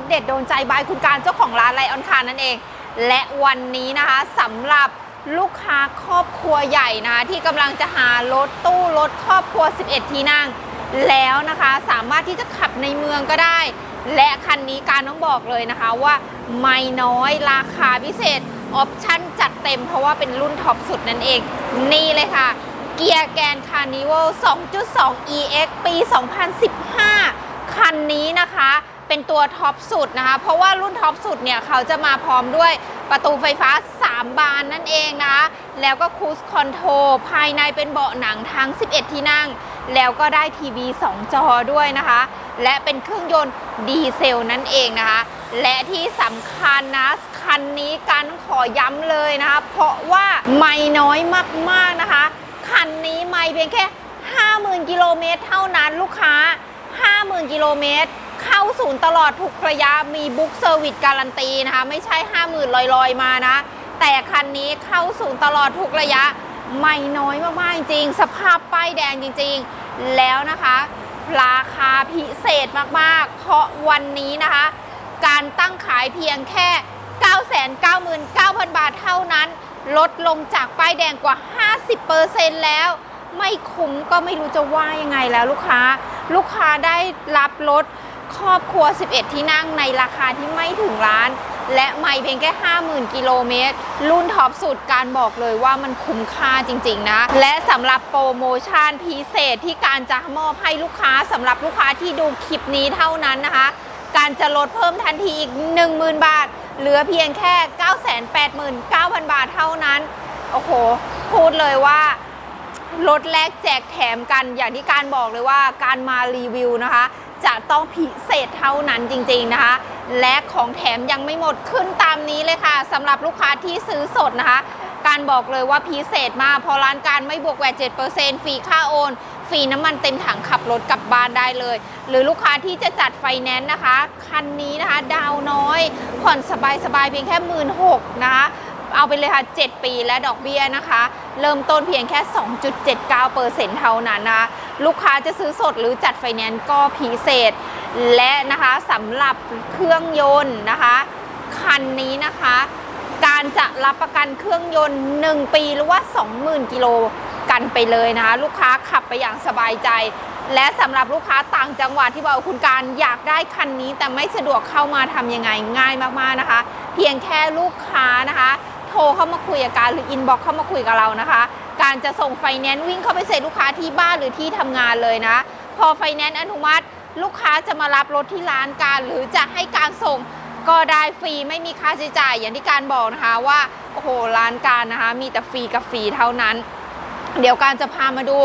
ถเด็ดโดนใจบายคุณการเจ้าของร้านไลออนคาร์นั่นเอง และวันนี้นะคะสำหรับลูกค้าครอบครัวใหญ่นะคะที่กำลังจะหารถตู้รถครอบครัว 11 ที่นั่ง แล้วนะคะสามารถที่จะขับในเมืองก็ได้ และคันนี้การต้องบอกเลยนะคะว่าไม่น้อยราคาพิเศษออปชั่นจัดเต็มเพราะว่าเป็นรุ่นท็อปสุดนั่นเอง นี่เลยค่ะ เกียร์แกนคาร์นิวัล2.2 EX ปี 2015 คันนี้นะคะ เป็นตัวท็อปสุดนะคะ เพราะว่ารุ่นท็อปสุดเนี่ยเขาจะมาพร้อมด้วยประตูไฟฟ้า 3 บานนั่นเองนะคะ แล้วก็คูสคอนโทรภายในเป็นเบาะหนังทั้ง 11 ที่นั่ง แล้วก็ได้ทีวี 2 จอด้วยนะคะ และเป็นเครื่องยนต์ดีเซลนั่นเองนะคะ และที่สำคัญนะ คันนี้กันขอย้ำเลยนะคะ เพราะว่าไม่น้อยมากๆนะคะ คันนี้ไม่เพียงแค่ 50,000 กิโลเมตรเท่านั้นลูกค้า 50,000 กิโลเมตร เข้าศูนย์ตลอดทุกระยะมีบุ๊กเซอร์วิสการันตีนะคะ ไม่ใช่ 50,000 ลอยๆ มานะ แต่คันนี้เข้าศูนย์ตลอดทุกระยะ ไม่น้อยมากๆ จริง สภาพป้ายแดงจริง ๆ แล้วนะคะ ราคาพิเศษมากๆ เพราะวันนี้นะคะ การตั้งขายเพียงแค่ 999,000 บาทเท่านั้น ลดลงจากป้ายแดงกว่า 50%แล้วไม่คุ้มก็ไม่รู้จะว่ายังไงแล้วลูกค้า ลูกค้าได้รับรถ ครอบครัว 11 ที่นั่งในราคาที่ไม่ถึงล้าน และไม่เพียงแค่ 50,000 กิโลเมตร รุ่นท็อปสุดการบอกเลยว่ามันคุ้มค่าจริง ๆ นะ และสำหรับโปรโมชั่นพิเศษที่การจะมอบให้ลูกค้าสำหรับลูกค้าที่ดูคลิปนี้เท่านั้นนะคะ การจะลดเพิ่มทันทีอีก 10,000 บาท เหลือเพียงแค่ 989,000 บาทเท่านั้น โอ้โห พูดเลยว่า ลดแลกแจกแถมกันอย่างที่การบอกเลยว่าการมารีวิวนะคะ จะต้องพิเศษเท่านั้นจริงๆนะคะ และของแถมยังไม่หมดขึ้นตามนี้เลยค่ะสำหรับลูกค้าที่ซื้อสดนะคะ การบอกเลยว่าพิเศษมากพอร้านการไม่บวกแหวด7%ฟรีค่าโอนฟรีน้ำมันเต็มถังขับรถกลับบ้านได้เลย หรือลูกค้าที่จะจัดไฟแนนซ์นะคะ คันนี้นะคะ ดาวน้อย ผ่อนสบายๆเพียงแค่1 6ื่นนะคะ เอาไปเลยค่ะ 7 ปีและดอกเบี้ยนะคะ เริ่มต้นเพียงแค่ 2.79%เท่านั้นนะคะลูกค้าจะซื้อสดหรือจัดไฟแนนซ์ก็พิเศษ และนะคะสำหรับเครื่องยนต์นะคะ คันนี้นะคะ การจะรับประกันเครื่องยนต์ 1 ปีหรือว่า 20,000 กิโลกันไปเลยนะคะ ลูกค้าขับไปอย่างสบายใจและสำหรับลูกค้าต่างจังหวัดที่บอกว่าคุณการอยากได้คันนี้ แต่ไม่สะดวกเข้ามาทำยังไงง่ายมากๆนะคะ เพียงแค่ลูกค้านะคะ โทรเข้ามาคุยกับการหรืออินบ็อกเข้ามาคุยกับเรานะคะ การจะส่งไฟแนนซ์วิ่งเข้าไปเซ็นลูกค้าที่บ้านหรือที่ทำงานเลยนะ พอไฟแนนซ์อนุมัติ ลูกค้าจะมารับรถที่ร้านการ หรือจะให้การส่งก็ได้ฟรีไม่มีค่าใช้จ่ายอย่างที่การบอกนะคะว่าโอ้โหร้านการนะคะมีแต่ฟรีกับฟรีเท่านั้น เดี๋ยวการจะพามาดู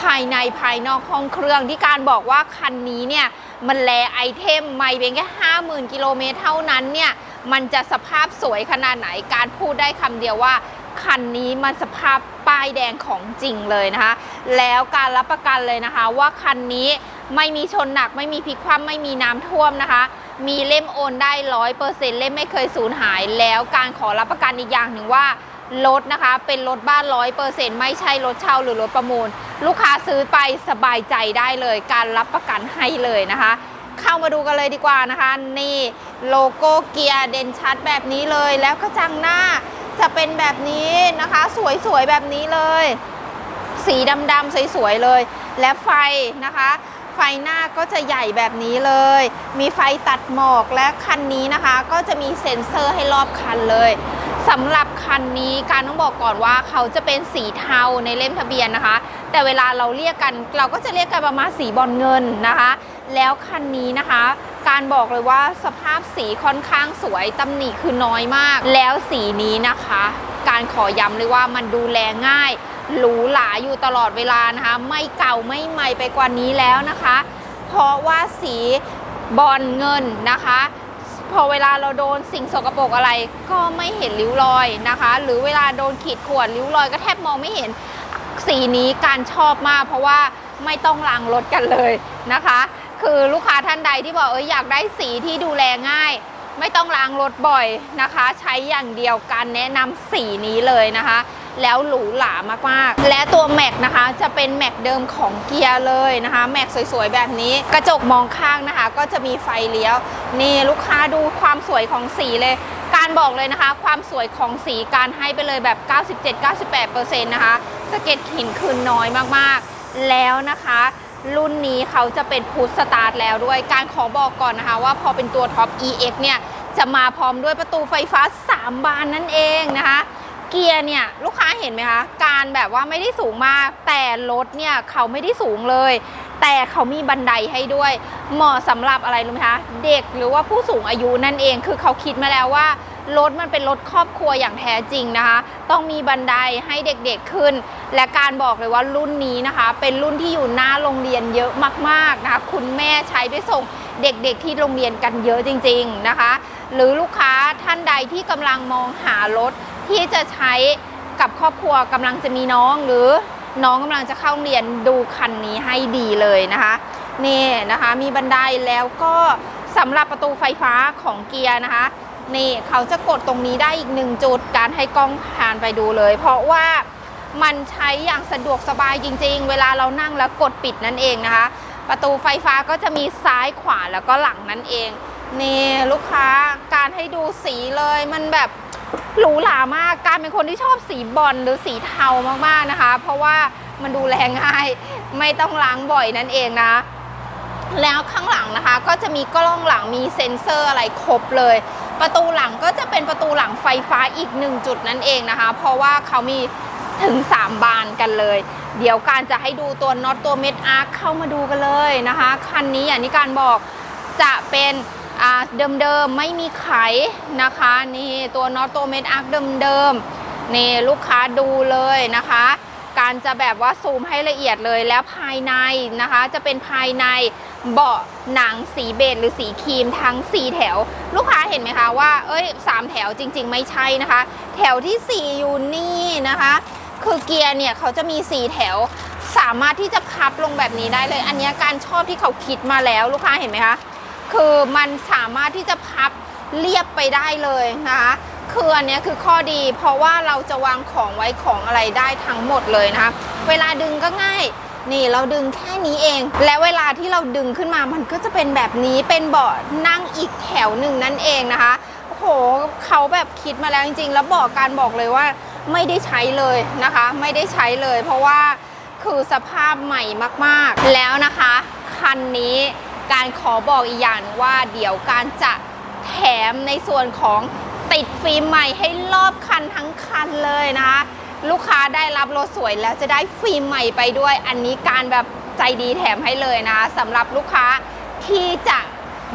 ภายในภายนอกห้องเครื่องที่การบอกว่าคันนี้เนี่ยมันแลไอเทมไม่เพียงแค่ห้าหมื่นกิโลเมตรเท่านั้นเนี่ย มันจะสภาพสวยขนาดไหน การพูดได้คำเดียวว่า คันนี้มันสภาพป้ายแดงของจริงเลยนะคะ แล้วการรับประกันเลยนะคะ ว่าคันนี้ไม่มีชนหนักไม่มีพลิกคว่ำไม่มีน้ำท่วมนะคะ มีเล่มโอนได้ร้อยเปอร์เซ็นต์เล่มไม่เคยสูญหาย แล้วการขอรับประกันอีกอย่างหนึ่งว่ารถนะคะเป็นรถบ้านร้อยเปอร์เซ็นต์ไม่ใช่รถเช่าหรือรถประมูล ลูกค้าซื้อไปสบายใจได้เลย การรับประกันให้เลยนะคะ เข้ามาดูกันเลยดีกว่านะคะ นี่โลโก้เกียร์เด่นชัดแบบนี้เลย แล้วกระจังหน้าจะเป็นแบบนี้นะคะ สวยๆแบบนี้เลย สีดำๆสวยๆเลย และไฟนะคะไฟหน้าก็จะใหญ่แบบนี้เลย มีไฟตัดหมอกและคันนี้นะคะ ก็จะมีเซ็นเซอร์ให้รอบคันเลยสำหรับคันนี้การต้องบอกก่อนว่าเขาจะเป็นสีเทาในเล่มทะเบียนนะคะ แต่เวลาเราเรียกกันเราก็จะเรียกกันประมาณสีบอลเงินนะคะ แล้วคันนี้นะคะ การบอกเลยว่าสภาพสีค่อนข้างสวยตำหนิคือน้อยมาก แล้วสีนี้นะคะ การขอย้ำเลยว่ามันดูแลง่าย หรูหราอยู่ตลอดเวลานะคะ ไม่เก่าไม่ใหม่ไปกว่านี้แล้วนะคะ เพราะว่าสีบอลเงินนะคะ พอเวลาเราโดนสิ่งสกปรกอะไรก็ไม่เห็นริ้วรอยนะคะ หรือเวลาโดนขีดข่วนริ้วรอยก็แทบมองไม่เห็นสีนี้การชอบมาก เพราะว่าไม่ต้องล้างรถกันเลยนะคะ คือลูกค้าท่านใดที่บอกเอออยากได้สีที่ดูแลง่าย ไม่ต้องล้างรถบ่อยนะคะ ใช้อย่างเดียวการแนะนำสีนี้เลยนะคะ แล้วหรูหรามากๆ และตัวแม็กนะคะจะเป็นแม็กเดิมของเกียร์เลยนะคะแม็กสวยๆแบบนี้ กระจกมองข้างนะคะ ก็จะมีไฟเลี้ยว นี่ลูกค้าดูความสวยของสีเลยการบอกเลยนะคะ ความสวยของสีการให้ไปเลยแบบ 97-98%นะคะสะเก็ตหินคืนน้อยมากๆ แล้วนะคะ รุ่นนี้เขาจะเป็นพุทสตาร์ทแล้วด้วย การขอบอกก่อนนะคะว่าพอเป็นตัวท็อป EX เนี่ย จะมาพร้อมด้วยประตูไฟฟ้า 3 บานนั่นเองนะคะ เกียร์เนี่ยลูกค้าเห็นไหมคะ การแบบว่าไม่ได้สูงมาก แต่รถเนี่ยเขาไม่ได้สูงเลย แต่เขามีบันไดให้ด้วย เหมาะสำหรับอะไรรู้ไหมคะ เด็กหรือว่าผู้สูงอายุนั่นเอง คือเขาคิดมาแล้วว่า รถมันเป็นรถครอบครัวอย่างแท้จริงนะคะ ต้องมีบันไดให้เด็กๆขึ้น และการบอกเลยว่ารุ่นนี้นะคะ เป็นรุ่นที่อยู่หน้าโรงเรียนเยอะมากๆนะคะคุณแม่ใช้ไปส่งเด็กๆที่โรงเรียนกันเยอะจริง ๆนะคะ หรือลูกค้าท่านใดที่กำลังมองหารถที่จะใช้กับครอบครัวกำลังจะมีน้องหรือน้องกำลังจะเข้าเรียนดูคันนี้ให้ดีเลยนะคะนี่นะคะมีบันไดแล้วก็สำหรับประตูไฟฟ้าของเกียร์นะคะ นี่เขาจะกดตรงนี้ได้อีกหนึ่งจุดการให้กล้องผ่านไปดูเลย เพราะว่ามันใช้อย่างสะดวกสบายจริง ๆ เวลาเรานั่งแล้วกดปิดนั่นเองนะคะ ประตูไฟฟ้าก็จะมีซ้ายขวาแล้วก็หลังนั่นเองนี่ลูกค้าการให้ดูสีเลยมันแบบหรูหรามากการเป็นคนที่ชอบสีบอลหรือสีเทามากๆนะคะ เพราะว่ามันดูแลง่ายไม่ต้องล้างบ่อยนั่นเองนะแล้วข้างหลังนะคะ ก็จะมีกล้องหลังมีเซ็นเซอร์อะไรครบเลย ประตูหลังก็จะเป็นประตูหลังไฟฟ้าอีกหนึ่งจุดนั่นเองนะคะ เพราะว่าเขามีถึง 3 บานกันเลย เดี๋ยวการจะให้ดูตัวน็อตตัวเม็ดอาร์คเข้ามาดูกันเลยนะคะ คันนี้อย่างที่การบอกจะเป็นเดิมๆไม่มีไขนะคะ นี่ตัวน็อตตัวเม็ดอาร์คเดิมๆนี่ลูกค้าดูเลยนะคะ การจะแบบว่าซูมให้ละเอียดเลยแล้วภายในนะคะ จะเป็นภายในเบาะหนังสีเบจหรือสีครีมทั้ง 4 แถว ลูกค้าเห็นไหมคะว่า เอ้ยสามแถวจริง ๆ ไม่ใช่นะคะ แถวที่ 4 อยู่นี่นะคะ คือเกียร์เนี่ยเขาจะมี 4 แถว สามารถที่จะพับลงแบบนี้ได้เลย อันนี้การชอบที่เขาคิดมาแล้วลูกค้าเห็นไหมคะคือมันสามารถที่จะพับเรียบไปได้เลยนะคะคืออันนี้คือข้อดีเพราะว่าเราจะวางของไว้ของอะไรได้ทั้งหมดเลยนะคะ เวลาดึงก็ง่าย นี่เราดึงแค่นี้เอง และเวลาที่เราดึงขึ้นมามันก็จะเป็นแบบนี้เป็นเบาะนั่งอีกแถวหนึ่งนั่นเองนะคะโอ้โหเขาแบบคิดมาแล้วจริงๆ แล้วบอกการบอกเลยว่าไม่ได้ใช้เลยนะคะ ไม่ได้ใช้เลย เพราะว่าคือสภาพใหม่มากๆ แล้วนะคะคันนี้การขอบอกอีกอย่างหนึ่งว่าเดี๋ยวการจะแถมในส่วนของติดฟิล์มใหม่ให้รอบคันทั้งคันเลยนะคะ ลูกค้าได้รับรถสวยแล้วจะได้ฟิล์มใหม่ไปด้วย อันนี้การแบบใจดีแถมให้เลยนะสำหรับลูกค้าที่จะ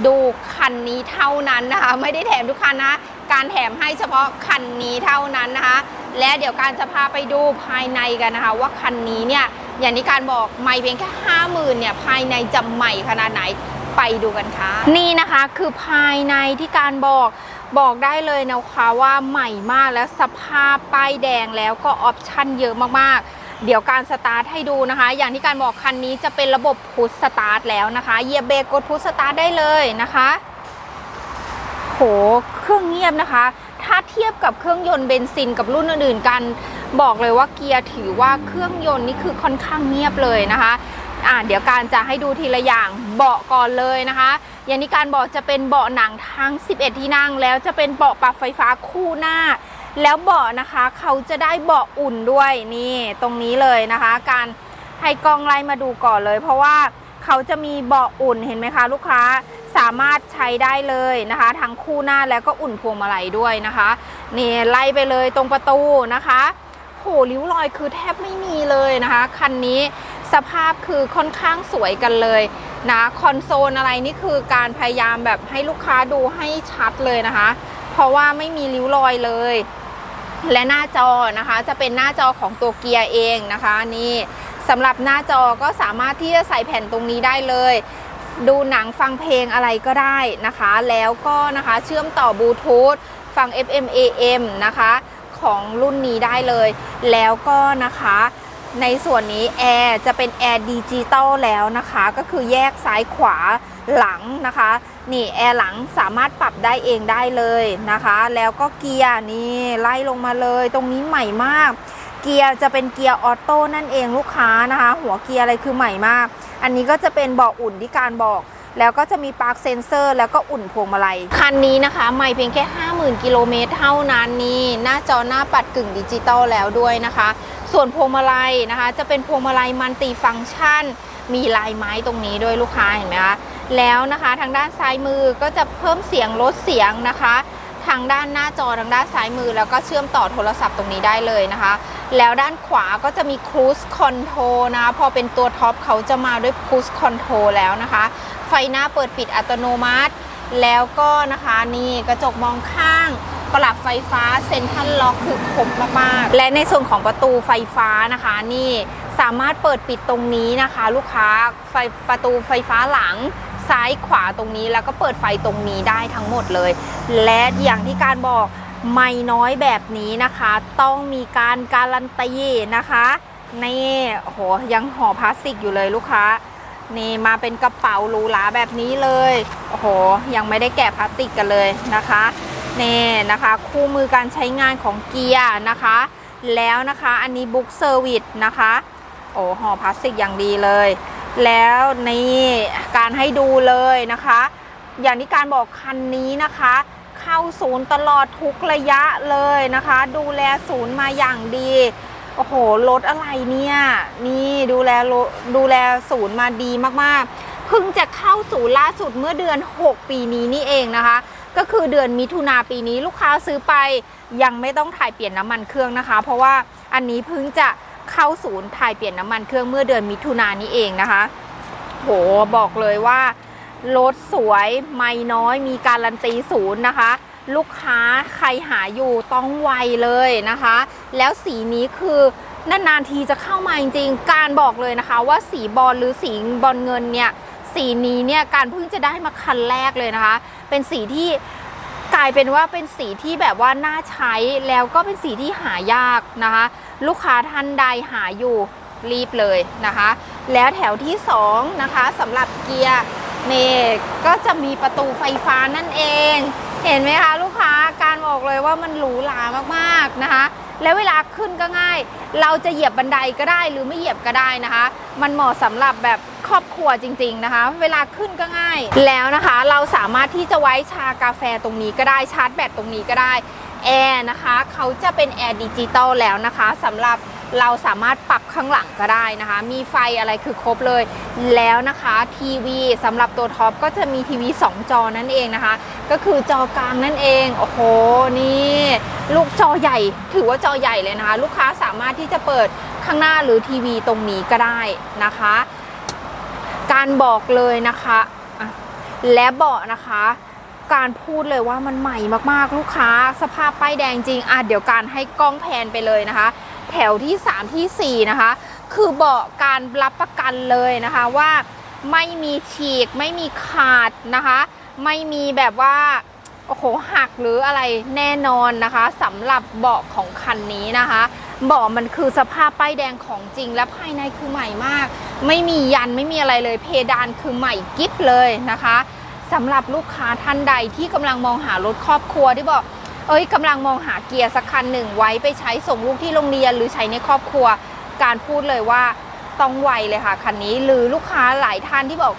ดูคันนี้เท่านั้นนะคะ ไม่ได้แถมทุกคันนะ การแถมให้เฉพาะคันนี้เท่านั้นนะคะ และเดี๋ยวการจะพาไปดูภายในกันนะคะ ว่าคันนี้เนี่ยอย่างที่การบอกไม่เพียงแค่ห้าหมื่นเนี่ยภายในจะใหม่ขนาดไหน ไปดูกันค่ะ นี่นะคะคือภายในที่การบอกบอกได้เลยนะคะว่าใหม่มากและสภาพป้ายแดงแล้วก็ออปชั่นเยอะมากๆ เดี๋ยวการสตาร์ทให้ดูนะคะ อย่างที่การบอกคันนี้จะเป็นระบบพุชสตาร์ทแล้วนะคะเหยียบเบรกกดพุชสตาร์ทได้เลยนะคะโหเครื่องเงียบนะคะ ถ้าเทียบกับเครื่องยนต์เบนซินกับรุ่นอื่นๆกัน บอกเลยว่าเกียร์ถือว่าเครื่องยนต์นี่คือค่อนข้างเงียบเลยนะคะอ่าเดี๋ยวการจะให้ดูทีละอย่าง เบาะก่อนเลยนะคะอย่างที่การเบอกจะเป็นเบาะหนังทั้ง 11 ที่นั่ง แล้วจะเป็นเบาะปรับไฟฟ้าคู่หน้า แล้วเบาะนะคะเขาจะได้เบาะอุ่นด้วยนี่ตรงนี้เลยนะคะ การให้กล้องไล่มาดูก่อนเลย เพราะว่าเขาจะมีเบาะอุ่นเห็นไหมคะ ลูกค้าสามารถใช้ได้เลยนะคะ ทั้งคู่หน้าแล้วก็อุ่นพวงมาลัยด้วยนะคะนี่ไล่ไปเลยตรงประตูนะคะโหริ้วรอยคือแทบไม่มีเลยนะคะ คันนี้สภาพคือค่อนข้างสวยกันเลย นะคอนโซลอะไรนี่คือการพยายามแบบให้ลูกค้าดูให้ชัดเลยนะคะ เพราะว่าไม่มีริ้วรอยเลย และหน้าจอนะคะจะเป็นหน้าจอของตัวเกียร์เองนะคะนี่สำหรับหน้าจอก็สามารถที่จะใส่แผ่นตรงนี้ได้เลย ดูหนังฟังเพลงอะไรก็ได้นะคะ แล้วก็นะคะเชื่อมต่อบลูทูธฟัง FM AM นะคะของรุ่นนี้ได้เลย แล้วก็นะคะ ในส่วนนี้แอร์จะเป็นแอร์ดิจิตอลแล้วนะคะ ก็คือแยกซ้ายขวาหลังนะคะ นี่แอร์หลังสามารถปรับได้เองได้เลยนะคะ แล้วก็เกียร์นี่ไล่ลงมาเลย ตรงนี้ใหม่มาก เกียร์จะเป็นเกียร์ออโต้นั่นเองลูกค้านะคะ หัวเกียร์อะไรคือใหม่มาก อันนี้ก็จะเป็นเบาะอุ่นที่การบอก แล้วก็จะมีปลั๊กเซนเซอร์ แล้วก็อุ่นพวงมาลัย คันนี้นะคะไม่เพียงแค่ 50,000 กิโลเมตรเท่านั้นนี่หน้าจอหน้าปัดกึ่งดิจิตอลแล้วด้วยนะคะ ส่วนพวงมาลัยนะคะ จะเป็นพวงมาลัยมันติฟังก์ชัน มีลายไม้ตรงนี้ด้วยลูกค้าเห็นไหมคะแล้วนะคะทางด้านซ้ายมือก็จะเพิ่มเสียงลดเสียงนะคะ ทางด้านหน้าจอทางด้านซ้ายมือ แล้วก็เชื่อมต่อโทรศัพท์ตรงนี้ได้เลยนะคะ แล้วด้านขวาก็จะมี Cruise Control นะคะพอเป็นตัวท็อปเขาจะมาด้วย Cruise Control แล้วนะคะไฟหน้าเปิดปิดอัตโนมัติ แล้วก็นะคะนี่กระจกมองข้างปรับไฟฟ้าเซ็นทรัลล็อกคือครบมากๆและในส่วนของประตูไฟฟ้านะคะ นี่สามารถเปิดปิดตรงนี้นะคะ ลูกค้าไฟประตูไฟฟ้าหลังซ้ายขวาตรงนี้แล้วก็เปิดไฟตรงนี้ได้ทั้งหมดเลย และอย่างที่การบอกไม่น้อยแบบนี้นะคะ ต้องมีการการันตีนะคะนี่โอ้โหยังห่อพลาสติกอยู่เลยลูกค้า นี่มาเป็นกระเป๋าหรูหราแบบนี้เลย โอ้โห ยังไม่ได้แกะพลาสติกกันเลยนะคะนี่นะคะ คู่มือการใช้งานของเกียร์นะคะ แล้วนะคะอันนี้บุ๊กเซอร์วิสนะคะ โอ้ห่อพลาสติกอย่างดีเลย แล้วนี่การให้ดูเลยนะคะ อย่างที่การบอกคันนี้นะคะ เข้าศูนย์ตลอดทุกระยะเลยนะคะ ดูแลศูนย์มาอย่างดี โอ้โห รถอะไรเนี่ย นี่ดูแลดูแลศูนย์มาดีมากๆ เพิ่งจะเข้าศูนย์ล่าสุดเมื่อเดือน 6 ปีนี้นี่เองนะคะ ก็คือเดือนมิถุนาปีนี้ลูกค้าซื้อไปยังไม่ต้องถ่ายเปลี่ยนน้ำมันเครื่องนะคะ เพราะว่าอันนี้เพิ่งจะเข้าศูนย์ถ่ายเปลี่ยนน้ำมันเครื่องเมื่อเดือนมิถุนานนี้เองนะคะ โหบอกเลยว่ารถสวยไม่น้อยมีการันตีศูนย์นะคะ ลูกค้าใครหาอยู่ต้องไวเลยนะคะ แล้วสีนี้คือนานๆทีจะเข้ามาจริงๆ การบอกเลยนะคะว่าสีบอลหรือสีบอลเงินเนี่ยสีนี้เนี่ยการเพิ่งจะได้มาคันแรกเลยนะคะ เป็นสีที่กลายเป็นว่าเป็นสีที่แบบว่าน่าใช้แล้วก็เป็นสีที่หายากนะคะ ลูกค้าท่านใดหาอยู่รีบเลยนะคะ แล้วแถวที่2นะคะสำหรับเกียร์เมกก็จะมีประตูไฟฟ้านั่นเอง เห็นไหมคะลูกค้าการบอกเลยว่ามันหรูหรามากๆนะคะ แล้วเวลาขึ้นก็ง่าย เราจะเหยียบบันไดก็ได้หรือไม่เหยียบก็ได้นะคะ มันเหมาะสำหรับแบบครอบครัวจริง ๆนะคะ เวลาขึ้นก็ง่าย แล้วนะคะเราสามารถที่จะไว้ชากาแฟตรงนี้ก็ได้ชาร์จแบตตรงนี้ก็ได้แอร์นะคะเขาจะเป็นแอร์ดิจิตอลแล้วนะคะสำหรับ เราสามารถปรับข้างหลังก็ได้นะคะ มีไฟอะไรคือครบเลย แล้วนะคะทีวีสำหรับตัวท็อปก็จะมีทีวี 2 จอนั่นเองนะคะ ก็คือจอกลางนั่นเอง โอ้โห นี่ ลูกจอใหญ่ ถือว่าจอใหญ่เลยนะคะ ลูกค้าสามารถที่จะเปิดข้างหน้าหรือทีวีตรงนี้ก็ได้นะคะ การบอกเลยนะคะ และเบาะนะคะการพูดเลยว่ามันใหม่มากๆลูกค้า สภาพป้ายแดงจริงอะเดี๋ยวการให้กล้องแพนไปเลยนะคะ แถวที่ 3 ที่ 4 นะคะ คือเบาะการรับประกันเลยนะคะว่าไม่มีฉีกไม่มีขาดนะคะ ไม่มีแบบว่าโอ้โหหักหรืออะไรแน่นอนนะคะสำหรับเบาะของคันนี้นะคะเบาะมันคือสภาพป้ายแดงของจริงและภายในคือใหม่มาก ไม่มียันไม่มีอะไรเลย เพดานคือใหม่กิ๊บเลยนะคะสำหรับลูกค้าท่านใดที่กำลังมองหารถครอบครัวที่บอก เอ้ยกำลังมองหาเกียร์สักคันหนึ่งไว้ไปใช้ส่งลูกที่โรงเรียนหรือใช้ในครอบครัว การพูดเลยว่าต้องไวเลยค่ะคันนี้หรือลูกค้าหลายท่านที่บอก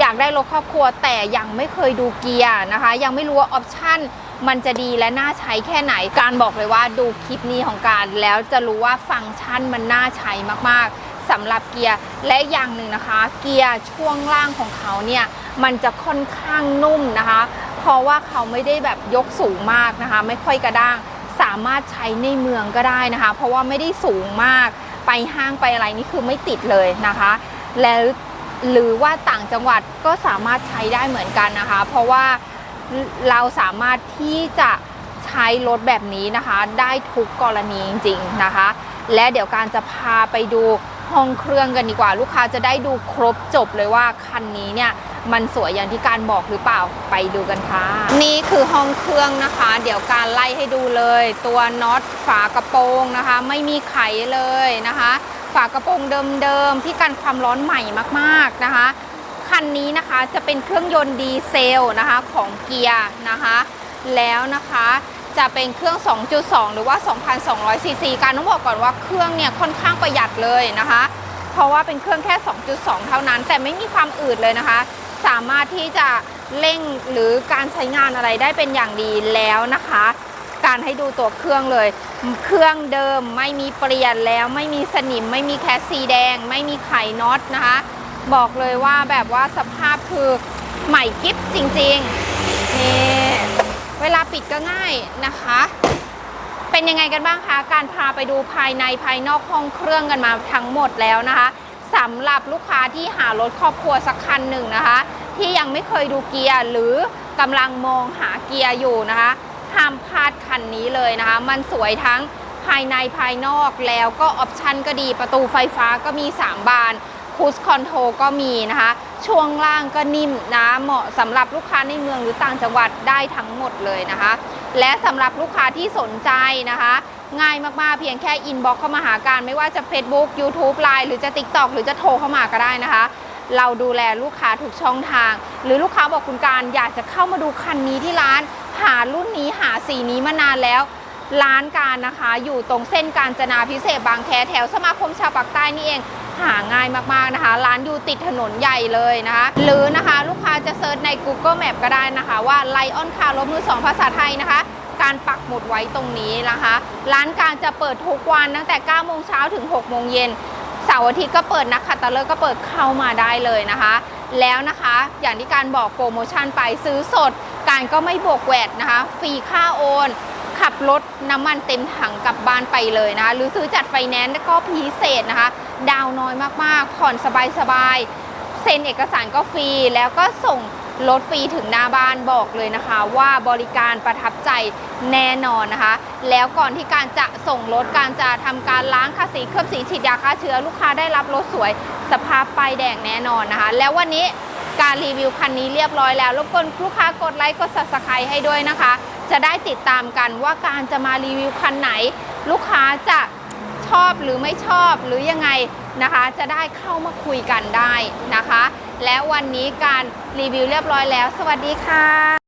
อยากได้รถครอบครัวแต่ยังไม่เคยดูเกียร์นะคะ ยังไม่รู้ว่าออปชั่นมันจะดีและน่าใช้แค่ไหน การบอกเลยว่าดูคลิปนี้ของการ แล้วจะรู้ว่าฟังก์ชันมันน่าใช้มากๆสำหรับเกียร์และอย่างหนึ่งนะคะ เกียร์ช่วงล่างของเขาเนี่ยมันจะค่อนข้างนุ่มนะคะ เพราะว่าเขาไม่ได้แบบยกสูงมากนะคะ ไม่ค่อยกระด้างสามารถใช้ในเมืองก็ได้นะคะ เพราะว่าไม่ได้สูงมากไปห้างไปอะไรนี่คือไม่ติดเลยนะคะ แล้วหรือว่าต่างจังหวัดก็สามารถใช้ได้เหมือนกันนะคะ เพราะว่าเราสามารถที่จะใช้รถแบบนี้นะคะ ได้ทุกกรณีจริงๆนะคะ และเดี๋ยวการจะพาไปดูห้องเครื่องกันดีกว่า ลูกค้าจะได้ดูครบจบเลยว่าคันนี้เนี่ย มันสวยอย่างที่การบอกหรือเปล่าไปดูกันค่ะ นี่คือห้องเครื่องนะคะ เดี๋ยวการไล่ให้ดูเลย ตัวน็อตฝากระโปรงนะคะ ไม่มีไขเลยนะคะ ฝากระโปรงเดิมๆที่กันความร้อนใหม่มากๆนะคะคันนี้นะคะจะเป็นเครื่องยนต์ดีเซลนะคะของเกียร์นะคะ แล้วนะคะจะเป็นเครื่อง 2.2 หรือว่า 2,200 ซีซี การต้องบอกก่อนว่าเครื่องเนี่ยค่อนข้างประหยัดเลยนะคะ เพราะว่าเป็นเครื่องแค่ 2.2 เท่านั้น แต่ไม่มีความอืดเลยนะคะ สามารถที่จะเร่งหรือการใช้งานอะไรได้เป็นอย่างดีแล้วนะคะ การให้ดูตัวเครื่องเลย เครื่องเดิมไม่มีเปลี่ยนแล้วไม่มีสนิม ไม่มีแคสซีแดง ไม่มีไขน็อตนะคะ บอกเลยว่าแบบว่าสภาพคือใหม่กิ๊บจริงๆนี่เวลาปิดก็ง่ายนะคะ เป็นยังไงกันบ้างคะ การพาไปดูภายในภายนอกห้องเครื่องกันมาทั้งหมดแล้วนะคะสำหรับลูกค้าที่หารถครอบครัวสักคันหนึ่งนะคะ ที่ยังไม่เคยดูเกียร์หรือกำลังมองหาเกียร์อยู่นะคะห้ามพลาดคันนี้เลยนะคะ มันสวยทั้งภายในภายนอกแล้วก็ออปชันก็ดีประตูไฟฟ้าก็มี 3 บานคูสคอนโทรก็มีนะคะ ช่วงล่างก็นิ่มนะเหมาะสำหรับลูกค้าในเมืองหรือต่างจังหวัดได้ทั้งหมดเลยนะคะ และสำหรับลูกค้าที่สนใจนะคะ ง่ายมากๆเพียงแค่อินบ็อกเข้ามาหาการ ไม่ว่าจะ Facebook YouTube Line หรือจะ TikTok หรือจะโทรเข้ามาก็ได้นะคะ เราดูแลลูกค้าทุกช่องทาง หรือลูกค้าบอกคุณการอยากจะเข้ามาดูคันนี้ที่ร้าน หารุ่นนี้หาสีนี้มานานแล้ว ร้านการนะคะ อยู่ตรงเส้นการจนาพิเศษบางแคแถวสมาคมชาวปากใต้นี่เองหาง่ายมากๆนะคะ ร้านอยู่ติดถนนใหญ่เลยนะคะ หรือนะคะลูกค้าจะเซิร์ชใน Google Map ก็ได้นะคะว่า Lion Car รถมือสองภาษาไทยนะคะ การปักหมุดไว้ตรงนี้นะคะ ร้านการจะเปิดทุกวันตั้งแต่9โมงเช้าถึง6โมงเย็น เสาร์อาทิตย์ก็เปิดนักขัตฤกษ์ก็เปิดเข้ามาได้เลยนะคะ แล้วนะคะอย่างที่การบอกโปรโมชั่นไปซื้อสด การก็ไม่บวกแวดนะคะ ฟรีค่าโอนขับรถน้ำมันเต็มถังกลับบ้านไปเลยนะคะ หรือซื้อจัดไฟแนนซ์ก็พิเศษนะคะ ดาวน้อยมากๆ ผ่อนสบายๆเซ็นเอกสารก็ฟรีแล้วก็ส่ง รถฟรีถึงหน้าบ้านบอกเลยนะคะ ว่าบริการประทับใจแน่นอนนะคะ แล้วก่อนที่การจะส่งรถการจะทำการล้างค่าสีเคลือบสีฉีดยาฆ่าเชื้อลูกค้าได้รับรถสวยสภาพป้ายแดงแน่นอนนะคะ แล้ววันนี้การรีวิวคันนี้เรียบร้อยแล้วรบกวนลูกค้ากดไลค์กด subscribe ให้ด้วยนะคะ จะได้ติดตามกันว่าการจะมารีวิวคันไหน ลูกค้าจะชอบหรือไม่ชอบหรือยังไงนะคะ จะได้เข้ามาคุยกันได้นะคะ และวันนี้การรีวิวเรียบร้อยแล้ว สวัสดีค่ะ